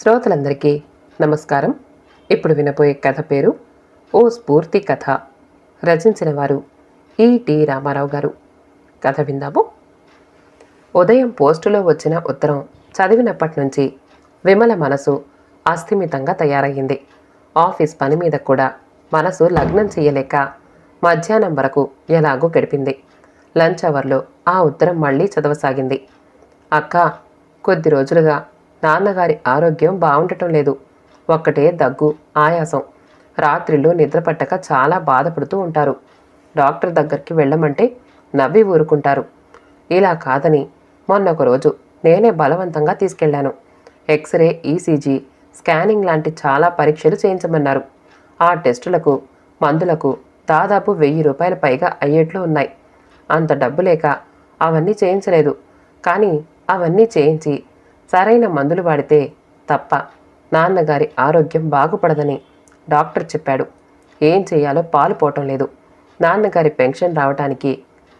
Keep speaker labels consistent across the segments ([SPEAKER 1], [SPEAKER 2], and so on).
[SPEAKER 1] శ్రోతలందరికీ నమస్కారం. ఇప్పుడు వినబోయే కథ పేరు ఓ స్ఫూర్తి కథ. రచించిన వారు ఈటి రామారావు గారు. కథ విందాము. ఉదయం పోస్టులో వచ్చిన ఉత్తరం చదివినప్పటి నుంచి విమల మనసు అస్థిమితంగా తయారయ్యింది. ఆఫీస్ పని మీద కూడా మనసు లగ్నం చేయలేక మధ్యాహ్నం వరకు ఎలాగో గడిపింది. లంచ్ అవర్లో ఆ ఉత్తరం మళ్ళీ చదవసాగింది. అక్క కొద్ది రోజులుగా నాన్నగారి ఆరోగ్యం బాగుండటం లేదు. ఒక్కటే దగ్గు ఆయాసం. రాత్రిళ్ళు నిద్రపట్టక చాలా బాధపడుతూ ఉంటారు. డాక్టర్ దగ్గరికి వెళ్ళమంటే నవ్వి ఊరుకుంటారు. ఇలా కాదని మొన్న ఒక రోజు నేనే బలవంతంగా తీసుకెళ్ళాను ఎక్స్రే ఈసీజీ స్కానింగ్ లాంటి చాలా పరీక్షలు చేయించమన్నారు. ఆ టెస్టులకు మందులకు దాదాపు వెయ్యి రూపాయల పైగా అయ్యేట్లు ఉన్నాయి. అంత డబ్బు లేక అవన్నీ చేయించలేదు. కానీ అవన్నీ చేయించి సరైన మందులు వాడితే తప్ప నాన్నగారి ఆరోగ్యం బాగుపడదని డాక్టర్ చెప్పాడు. ఏం చేయాలో పాలు పోవటం లేదు. నాన్నగారి పెన్షన్ రావటానికి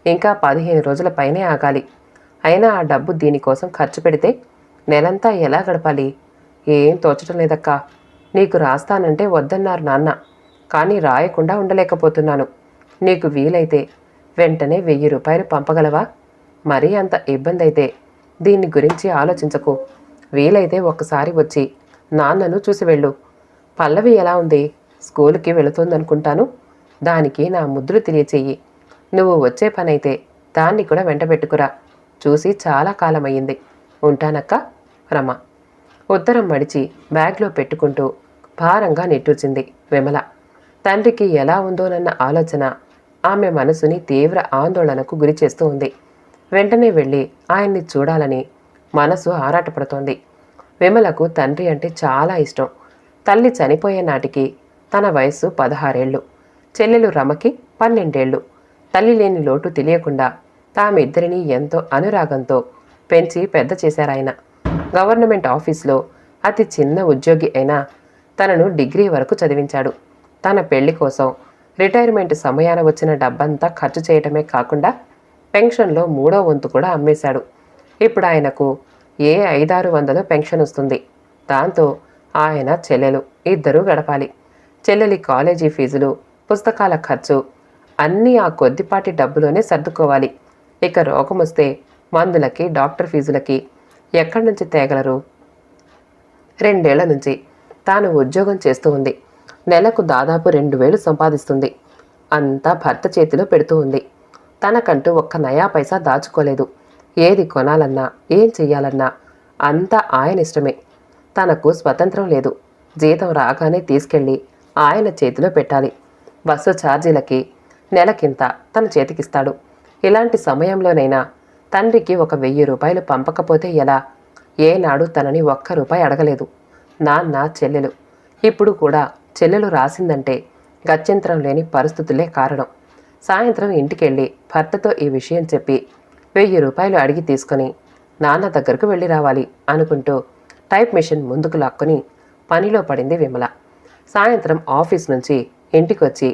[SPEAKER 1] ఇంకా పదిహేను రోజుల పైనే ఆగాలి. అయినా ఆ డబ్బు దీనికోసం ఖర్చు పెడితే నెలంతా ఎలా గడపాలి? ఏం తోచటం లేదక్కా. నీకు రాస్తానంటే వద్దన్నారు నాన్న. కానీ రాయకుండా ఉండలేకపోతున్నాను. నీకు వీలైతే వెంటనే వెయ్యి రూపాయలు పంపగలవా? మరీ అంత ఇబ్బంది అయితే దీన్ని గురించి ఆలోచించకు. వీలైతే ఒక్కసారి వచ్చి నాన్నను చూసి వెళ్ళు. పల్లవి ఎలా ఉంది? స్కూల్కి వెళుతుందనుకుంటాను. దానికి నా ముద్దులు తెలియచేయి నువ్వు వచ్చే పనైతే దాన్ని కూడా వెంటబెట్టుకురా చూసి చాలా కాలమయ్యింది. ఉంటానక్క? రమ. ఉత్తరం మడిచి బ్యాగ్లో పెట్టుకుంటూ భారంగా నిట్టూర్చింది విమల. తండ్రికి ఎలా ఉందోనన్న ఆలోచన ఆమె మనసుని తీవ్ర ఆందోళనకు గురి చేస్తూ ఉంది. వెంటనే వెళ్ళి ఆయన్ని చూడాలని మనసు ఆరాటపడుతోంది. విమలకు తండ్రి అంటే చాలా ఇష్టం. తల్లి చనిపోయే నాటికి తన వయస్సు పదహారేళ్ళు. చెల్లెలు రమకి పన్నెండేళ్ళు. తల్లి లేని లోటు తెలియకుండా తామిద్దరినీ ఎంతో అనురాగంతో పెంచి పెద్ద చేశారాయన. గవర్నమెంట్ ఆఫీస్లో అతి చిన్న ఉద్యోగి అయినా తనను డిగ్రీ వరకు చదివించాడు. తన పెళ్ళి కోసం రిటైర్మెంట్ సమయాన వచ్చిన డబ్బంతా ఖర్చు చేయటమే కాకుండా పెన్షన్లో మూడో వంతు కూడా అమ్మేశాడు. ఇప్పుడు ఆయనకు ఏ ఐదారు వందలు పెన్షన్ వస్తుంది? దాంతో ఆయన చెల్లెలు ఇద్దరూ గడపాలి. చెల్లెలి కాలేజీ ఫీజులు పుస్తకాల ఖర్చు అన్నీ ఆ కొద్దిపాటి డబ్బులోనే సర్దుకోవాలి. ఇక రోగం వస్తే మందులకి డాక్టర్ ఫీజులకి ఎక్కడి నుంచి తేగలరు? రెండేళ్ళ నుంచి తాను ఉద్యోగం చేస్తూ ఉంది. నెలకు దాదాపు రెండు వేలు సంపాదిస్తుంది. అంతా భర్త చేతిలో పెడుతూ ఉంది. తనకంటూ ఒక్క నయా పైసా దాచుకోలేదు. ఏది కొనాలన్నా ఏం చెయ్యాలన్నా అంతా ఆయన ఇష్టమే తనకు స్వతంత్రం లేదు. జీతం రాగానే తీసుకెళ్ళి ఆయన చేతిలో పెట్టాలి. బస్సు ఛార్జీలకి నెలకింత తన చేతికిస్తాడు. ఇలాంటి సమయంలోనైనా తండ్రికి ఒక వెయ్యి రూపాయలు పంపకపోతే ఎలా? ఏనాడు తనని ఒక్క రూపాయి అడగలేదు. నాన్న చెల్లెలు. ఇప్పుడు కూడా చెల్లెలు రాసిందంటే గత్యంతరం లేని పరిస్థితులే కారణం. సాయంత్రం ఇంటికెళ్ళి భర్తతో ఈ విషయం చెప్పి వెయ్యి రూపాయలు అడిగి తీసుకొని నాన్న దగ్గరకు వెళ్ళి రావాలి అనుకుంటూ టైప్ మిషన్ ముందుకు లాక్కొని పనిలో పడింది విమల. సాయంత్రం ఆఫీస్ నుంచి ఇంటికొచ్చి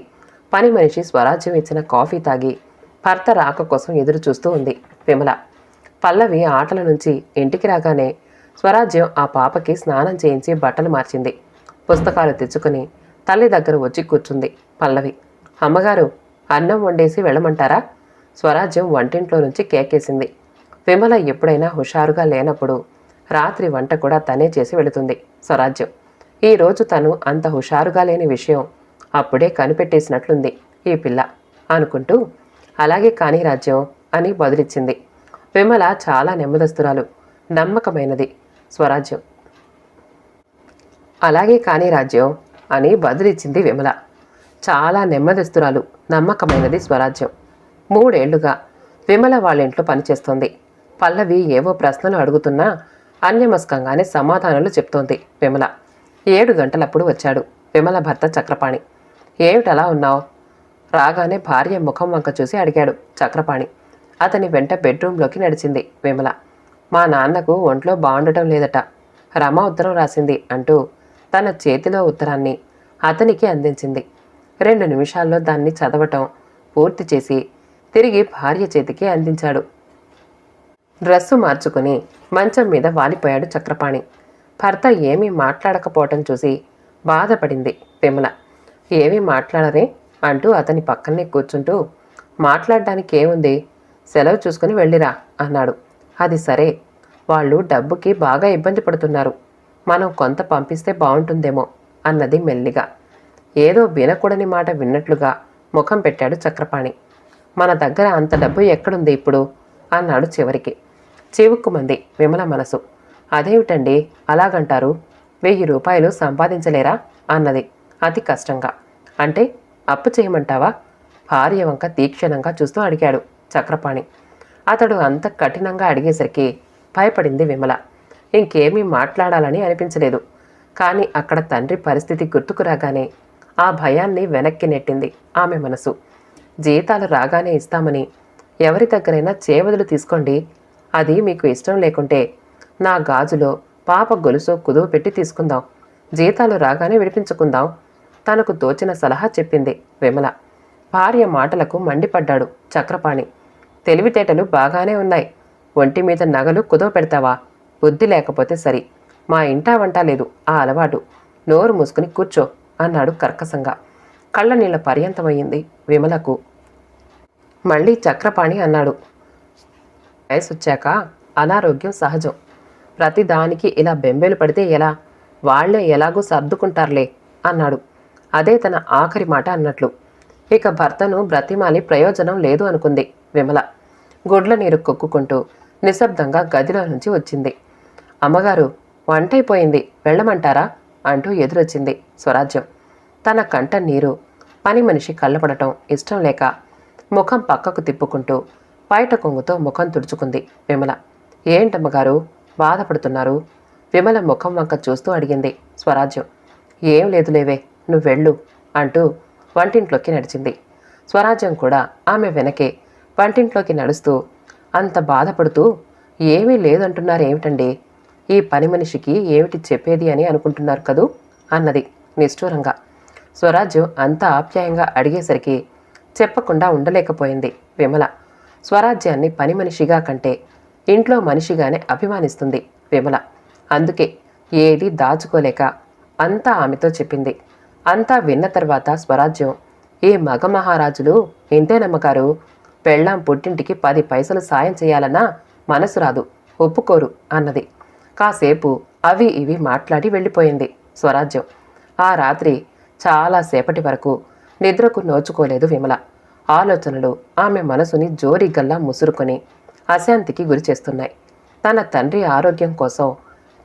[SPEAKER 1] పని మనిషి స్వరాజ్యం ఇచ్చిన కాఫీ తాగి భర్త రాక కోసం ఎదురు చూస్తూ ఉంది విమల. పల్లవి ఆటల నుంచి ఇంటికి రాగానే స్వరాజ్యం ఆ పాపకి స్నానం చేయించి బట్టలు మార్చింది. పుస్తకాలు తెచ్చుకుని తల్లి దగ్గర వచ్చి కూర్చుంది పల్లవి. అమ్మగారు అన్నం వండేసి వెళ్ళమంటారా? స్వరాజ్యం వంటింట్లో నుంచి కేకేసింది. విమల ఎప్పుడైనా హుషారుగా లేనప్పుడు రాత్రి వంట కూడా తనే చేసి వెళుతుంది స్వరాజ్యం. ఈరోజు తను అంత హుషారుగా లేని విషయం అప్పుడే కనిపెట్టేసినట్లుంది ఈ పిల్ల అనుకుంటూ. అలాగే కానీ రాజ్యం అని బదులిచ్చింది. విమల చాలా నెమ్మదస్తురాలు నమ్మకమైనది స్వరాజ్యం. అలాగే కానీ రాజ్యం అని బదులిచ్చింది విమల. చాలా నెమ్మదిస్తురాలు నమ్మకమైనది స్వరాజ్యం. మూడేళ్ళుగా విమల వాళ్ళ ఇంట్లో పనిచేస్తోంది. పల్లవి ఏవో ప్రశ్నలు అడుగుతున్నా అన్యమస్కంగానే సమాధానాలు చెప్తోంది విమల. ఏడు గంటలప్పుడు వచ్చాడు విమల భర్త చక్రపాణి. ఏమిటలా ఉన్నావు? రాగానే భార్య ముఖం వంక చూసి అడిగాడు చక్రపాణి. అతని వెంట బెడ్రూమ్లోకి నడిచింది విమల. మా నాన్నకు ఒంట్లో బాగుండటం లేదట. రమ ఉత్తరం రాసింది అంటూ తన చేతిలో ఉత్తరాన్ని అతనికి అందించింది. రెండు నిమిషాల్లో దాన్ని చదవటం పూర్తి చేసి తిరిగి భార్య చేతికి అందించాడు. డ్రెస్సు మార్చుకుని మంచం మీద వాలిపోయాడు చక్రపాణి. భర్త ఏమీ మాట్లాడకపోవటం చూసి బాధపడింది విమల. ఏమీ మాట్లాడరే అంటూ అతని పక్కనే కూర్చుంటూ మాట్లాడడానికి ఏముంది? సెలవు చూసుకుని వెళ్ళిరా అన్నాడు. అది సరే. వాళ్ళు డబ్బుకి బాగా ఇబ్బంది పడుతున్నారు. మనం కొంత పంపిస్తే బాగుంటుందేమో అన్నది మెల్లిగా. ఏదో వినకూడని మాట విన్నట్లుగా ముఖం పెట్టాడు చక్రపాణి. మన దగ్గర అంత డబ్బు ఎక్కడుంది ఇప్పుడు? అన్నాడు చివరికి. చివుక్కుమంది విమల మనసు. అదేమిటండి అలాగంటారు? వెయ్యి రూపాయలు సంపాదించలేరా? అన్నది అతి కష్టంగా. అంటే అప్పు చేయమంటావా? భార్య వంక తీక్షణంగా చూస్తూ అడిగాడు చక్రపాణి. అతడు అంత కఠినంగా అడిగేసరికి భయపడింది విమల. ఇంకేమీ మాట్లాడాలని అనిపించలేదు. కానీ అక్కడ తండ్రి పరిస్థితి గుర్తుకు రాగానే ఆ భయాన్ని వెనక్కి నెట్టింది ఆమె మనసు. జీతాలు రాగానే ఇస్తామని. ఎవరి దగ్గరైనా చేవదులు తీసుకోండి. అది మీకు ఇష్టం లేకుంటే నా గాజులో పాప గొలుసు కుదువ పెట్టి తీసుకుందాం. జీతాలు రాగానే విడిపించుకుందాం. తనకు తోచిన సలహా చెప్పింది విమల. భార్య మాటలకు మండిపడ్డాడు చక్రపాణి. తెలివితేటలు బాగానే ఉన్నాయి. ఒంటి మీద నగలు కుదవ పెడతావా? బుద్ధి లేకపోతే సరి. మా ఇంటా వంట లేదు. ఆ అలవాటు. నోరు మూసుకుని కూర్చో. అన్నాడు కర్కసంగా కళ్ళ నీళ్ళ పర్యంతమయ్యింది విమలకు. మళ్ళీ చక్రపాణి అన్నాడు. వయసు వచ్చాక అనారోగ్యం సహజం. ప్రతి దానికి ఇలా బెంబేలు పడితే ఎలా? వాళ్ళే ఎలాగో సర్దుకుంటారులే అన్నాడు. అదే తన ఆఖరి మాట అన్నట్లు. ఇక భర్తను బ్రతిమాలి ప్రయోజనం లేదు అనుకుంది విమల. గుడ్ల నీరు కొక్కుకుంటూ నిశ్శబ్దంగా గదిలో నుంచి వచ్చింది. అమ్మగారు వంటైపోయింది. వెళ్ళమంటారా? అంటూ ఎదురొచ్చింది స్వరాజ్యం. తన కంట నీరు పని మనిషి కళ్ళపడటం ఇష్టం లేక ముఖం పక్కకు తిప్పుకుంటూ బయట కొంగుతో ముఖం తుడుచుకుంది విమల. ఏంటమ్మగారు? బాధపడుతున్నారు? విమల ముఖం వంక చూస్తూ అడిగింది స్వరాజ్యం. ఏం లేదులేవే నువ్వు వెళ్ళు అంటూ వంటింట్లోకి నడిచింది. స్వరాజ్యం కూడా ఆమె వెనకే వంటింట్లోకి నడుస్తూ అంత బాధపడుతూ ఏమీ లేదంటున్నారేమిటండి? ఈ పని మనిషికి ఏమిటి చెప్పేది అని అనుకుంటున్నారు కదూ? అన్నది నిష్ఠూరంగా. స్వరాజ్యం అంత ఆప్యాయంగా అడిగేసరికి చెప్పకుండా ఉండలేకపోయింది విమల. స్వరాజ్యాన్ని పని మనిషిగా కంటే ఇంట్లో మనిషిగానే అభిమానిస్తుంది విమల. అందుకే ఏది దాచుకోలేక అంతా ఆమెతో చెప్పింది. అంతా విన్న తర్వాత స్వరాజ్యం ఈ మగ మహారాజులు ఇంతేనమ్మగారు పెళ్ళాం పుట్టింటికి పది పైసలు సాయం చేయాలన్నా మనసు రాదు ఒప్పుకోరు అన్నది. కాసేపు అవి ఇవి మాట్లాడి వెళ్ళిపోయింది స్వరాజ్యం. ఆ రాత్రి చాలాసేపటి వరకు నిద్రకు నోచుకోలేదు విమల. ఆలోచనలు ఆమె మనసుని జోరిగల్లా ముసురుకొని అశాంతికి గురి చేస్తున్నాయి. తన తండ్రి ఆరోగ్యం కోసం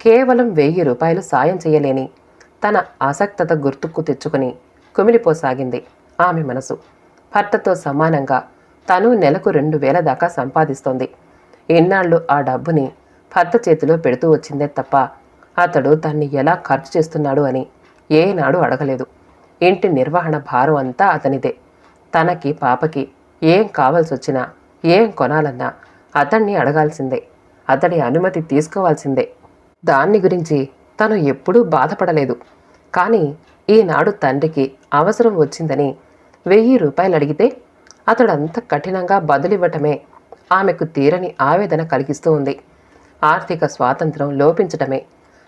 [SPEAKER 1] కేవలం వెయ్యి రూపాయలు సాయం చేయలేని తన ఆసక్తత గుర్తుకు తెచ్చుకుని కుమిలిపోసాగింది ఆమె మనసు. భర్తతో సమానంగా తను నెలకు రెండు వేల దాకా సంపాదిస్తోంది. ఇన్నాళ్ళు ఆ డబ్బుని భర్త చేతిలో పెడుతూ వచ్చిందే తప్ప అతడు దాన్ని ఎలా ఖర్చు చేస్తున్నాడు అని ఏనాడు అడగలేదు. ఇంటి నిర్వహణ భారం అంతా అతనిదే. తనకి పాపకి ఏం కావాల్సి వచ్చినా ఏం కొనాలన్నా అతన్ని అడగాల్సిందే. అతడి అనుమతి తీసుకోవాల్సిందే. దాన్ని గురించి తను ఎప్పుడూ బాధపడలేదు. కానీ ఈనాడు తండ్రికి అవసరం వచ్చిందని వెయ్యి రూపాయలు అడిగితే అతడంత కఠినంగా బదులివ్వటమే ఆమెకు తీరని ఆవేదన కలిగిస్తూ ఉంది ఆర్థిక స్వాతంత్రం లోపించటమే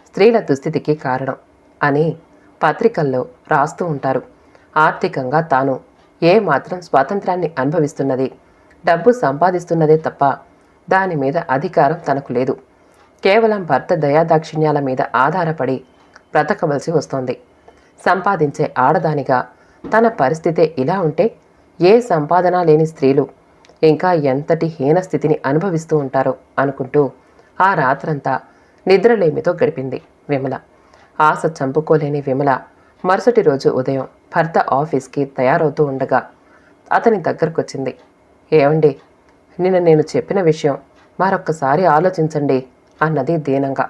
[SPEAKER 1] స్త్రీల దుస్థితికి కారణం అని పత్రికల్లో రాస్తూ ఉంటారు. ఆర్థికంగా తాను ఏ మాత్రం స్వాతంత్రాన్ని అనుభవిస్తున్నది డబ్బు సంపాదిస్తున్నదే తప్ప దాని మీద అధికారం తనకు లేదు. కేవలం భర్త దయాదాక్షిణ్యాల మీద ఆధారపడి బ్రతకవలసి వస్తోంది. సంపాదించే ఆడదానిగా తన పరిస్థితే ఇలా ఉంటే ఏ సంపాదన లేని స్త్రీలు ఇంకా ఎంతటి హీన స్థితిని అనుభవిస్తూ ఉంటారో అనుకుంటూ ఆ రాత్రంతా నిద్రలేమితో గడిపింది విమల. ఆశ చంపుకోలేని విమల మరుసటి రోజు ఉదయం భర్త ఆఫీస్కి తయారవుతూ ఉండగా అతని దగ్గరకొచ్చింది. ఏమండి నిన్న నేను చెప్పిన విషయం మరొక్కసారి ఆలోచించండి అన్నది దీనంగా.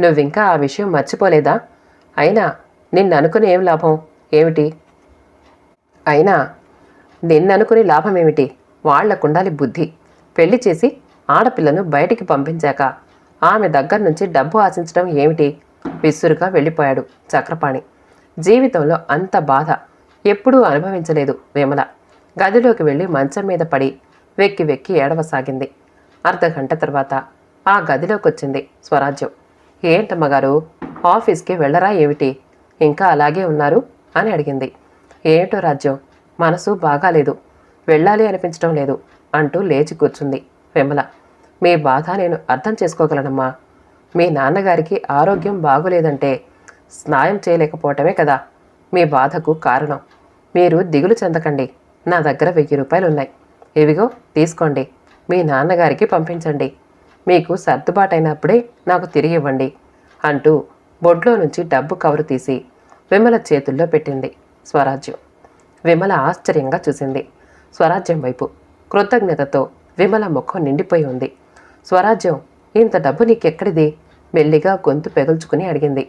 [SPEAKER 1] నువ్వింకా ఆ విషయం మర్చిపోలేదా? అయినా నిన్ననుకుని ఏం లాభం? ఏమిటి? అయినా నిన్ననుకుని లాభమేమిటి? వాళ్ళకుండాలి బుద్ధి. పెళ్ళి చేసి ఆడపిల్లను బయటికి పంపించాక ఆమె దగ్గర నుంచి డబ్బు ఆశించడం ఏమిటి? విసురుగా వెళ్ళిపోయాడు చక్రపాణి. జీవితంలో అంత బాధ ఎప్పుడూ అనుభవించలేదు విమల. గదిలోకి వెళ్ళి మంచం మీద పడి వెక్కి వెక్కి ఏడవసాగింది. అర్ధగంట తర్వాత ఆ గదిలోకి వచ్చింది స్వరాజ్యం ఏంటమ్మగారు ఆఫీస్కి వెళ్ళరా ఏమిటి? ఇంకా అలాగే ఉన్నారు? అని అడిగింది. ఏమిటో రాజ్యం మనసు బాగాలేదు. వెళ్ళాలి అనిపించడం లేదు అంటూ లేచి కూర్చుంది. విమల మీ బాధ నేను అర్థం చేసుకోగలనమ్మా. మీ నాన్నగారికి ఆరోగ్యం బాగోలేదంటే స్నాయం చేయలేకపోవటమే కదా. మీ బాధకు కారణం. మీరు దిగులు చెందకండి. నా దగ్గర వెయ్యి రూపాయలు ఉన్నాయి ఇవిగో తీసుకోండి. మీ నాన్నగారికి పంపించండి. మీకు సర్దుబాటైనప్పుడే నాకు తిరిగి ఇవ్వండి అంటూ బొడ్లో నుంచి డబ్బు కవరు తీసి విమల చేతుల్లో పెట్టింది స్వరాజ్యం. విమల ఆశ్చర్యంగా చూసింది. స్వరాజ్యం వైపు కృతజ్ఞతతో విమల ముఖం నిండిపోయి ఉంది. స్వరాజ్యం ఇంత డబ్బు నీకెక్కడిది? మెల్లిగా గొంతు పెగుల్చుకుని అడిగింది.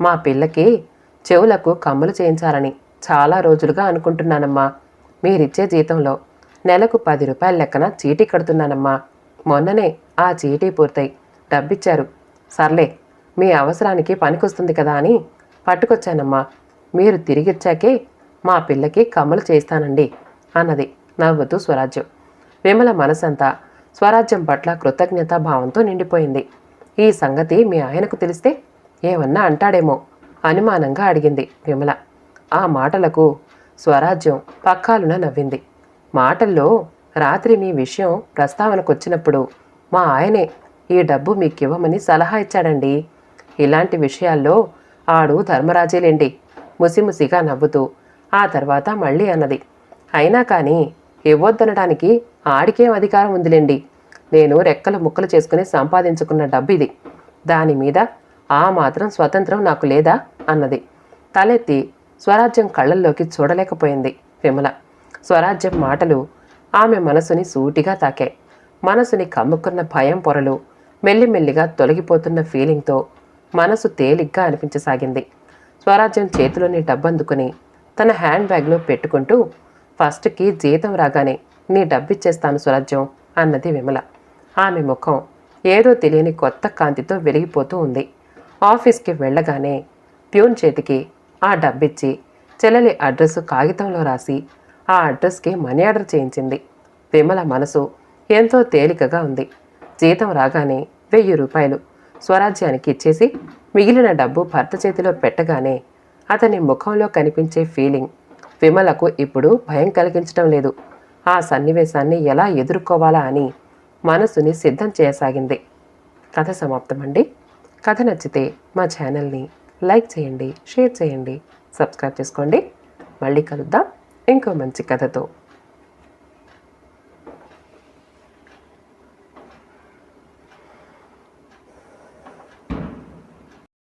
[SPEAKER 1] మా పిల్లకి చెవులకు కమ్మలు చేయించాలని చాలా రోజులుగా అనుకుంటున్నానమ్మా. మీరిచ్చే జీతంలో నెలకు పది రూపాయల లెక్కన చీటీ కడుతున్నానమ్మా. మొన్ననే ఆ చీటీ పూర్తయి. డబ్బిచ్చారు. సర్లే మీ అవసరానికి పనికొస్తుంది కదా అని పట్టుకొచ్చానమ్మా. మీరు తిరిగిచ్చాకే మా పిల్లకి కమ్మలు చేస్తానండి అన్నది నవ్వుతూ స్వరాజ్యం. విమల మనసంతా స్వరాజ్యం పట్ల కృతజ్ఞతా భావంతో నిండిపోయింది. ఈ సంగతి మీ ఆయనకు తెలిస్తే ఏమన్నా అంటాడేమో అనుమానంగా అడిగింది విమల. ఆ మాటలకు స్వరాజ్యం పక్కాలున నవ్వింది. మాటల్లో రాత్రి మీ విషయం ప్రస్తావనకొచ్చినప్పుడు మా ఆయనే ఈ డబ్బు మీకివ్వమని సలహా ఇచ్చాడండి. ఇలాంటి విషయాల్లో ఆడు ధర్మరాజేలేండి. ముసిముసిగా నవ్వుతూ ఆ తర్వాత మళ్ళీ అన్నది. అయినా కానీ ఇవ్వొద్దనడానికి ఆడికేం అధికారం ఉందిలేండి. నేను రెక్కలు ముక్కలు చేసుకుని సంపాదించుకున్న డబ్బు ఇది దాని మీద ఆ మాత్రం స్వతంత్రం నాకు లేదా? అన్నది. తలెత్తి స్వరాజ్యం కళ్ళల్లోకి చూడలేకపోయింది విమల. స్వరాజ్యం మాటలు ఆమె మనసుని సూటిగా తాకాయి మనసుని కమ్ముకున్న భయం పొరలు మెల్లిమెల్లిగా తొలగిపోతున్న ఫీలింగ్తో మనసు తేలిగ్గా అనిపించసాగింది. స్వరాజ్యం చేతిలోని డబ్బందుకుని తన హ్యాండ్ బ్యాగ్లో పెట్టుకుంటూ ఫస్ట్కి జీతం రాగానే నీ డబ్బిచ్చేస్తాను స్వరాజ్యం అన్నది విమల. ఆమె ముఖం ఏదో తెలియని కొత్త కాంతితో వెలిగిపోతూ ఉంది. ఆఫీస్కి వెళ్ళగానే ప్యూన్ చేతికి ఆ డబ్బిచ్చి చెల్లెలి అడ్రస్ కాగితంలో రాసి ఆ అడ్రస్కి మనీ ఆర్డర్ చేయించింది. విమల మనసు ఎంతో తేలికగా ఉంది. జీతం రాగానే వెయ్యి రూపాయలు స్వరాజ్యానికి ఇచ్చేసి మిగిలిన డబ్బు భర్త చేతిలో పెట్టగానే అతని ముఖంలో కనిపించే ఫీలింగ్ విమలకు ఇప్పుడు భయం కలిగించడం లేదు. ఆ సన్నివేశాన్ని ఎలా ఎదుర్కోవాలా అని మనసుని సిద్ధం చేయసాగింది. కథ సమాప్తమండి. కథ నచ్చితే మా ఛానల్ని లైక్ చేయండి షేర్ చేయండి సబ్స్క్రైబ్ చేసుకోండి. మళ్ళీ కలుద్దాం. ఇంకో మంచి కథతో.